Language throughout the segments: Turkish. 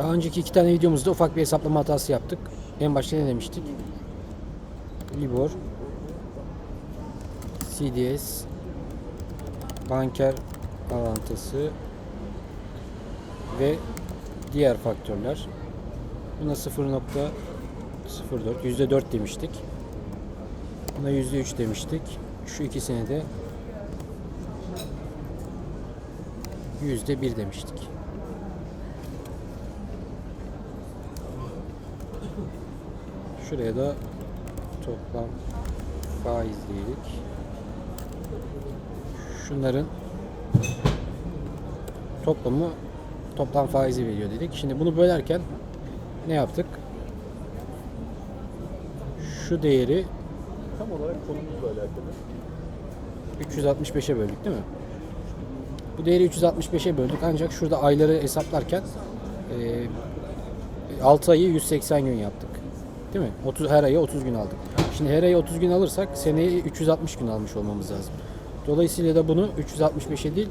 Daha önceki iki tane videomuzda ufak bir hesaplama hatası yaptık. En başta ne demiştik? Libor, CDS, banker avantısı ve diğer faktörler. Buna 0.04 %4 demiştik. Buna %3 demiştik. Şu ikisine de %1 demiştik. Şuraya da toplam faiz diyelim. Şunların toplamı toplam faizi veriyor dedik. Şimdi bunu bölerken ne yaptık? Şu değeri Tam olarak konumuzla alakalı. 365'e böldük değil mi? Bu değeri 365'e böldük ancak şurada ayları hesaplarken e, 6 ayı 180 gün yaptık. Değil mi? 30 her ayı 30 gün aldık. Şimdi her ayı 30 gün alırsak seneyi 360 gün almış olmamız lazım. Dolayısıyla da bunu 365'e değil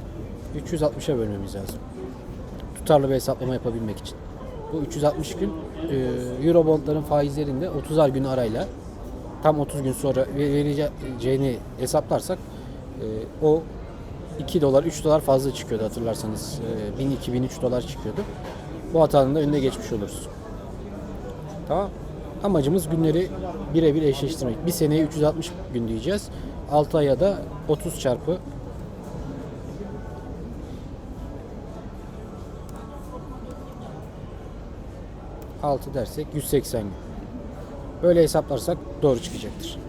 360'a bölmemiz lazım. Tutarlı bir hesaplama yapabilmek için. Bu 360 gün e, Eurobondların faizlerinde 30'ar gün arayla tam 30 gün sonra ve- vereceğini hesaplarsak e, o 2 dolar 3 dolar fazla çıkıyordu hatırlarsanız. E, 1000 2000 3 dolar çıkıyordu. Bu hatanın da önüne geçmiş oluruz. Tamam. Amacımız günleri birebir eşleştirmek. Bir seneye 360 gün diyeceğiz. 6 aya da 30 çarpı altı dersek 180 gün. Böyle hesaplarsak doğru çıkacaktır.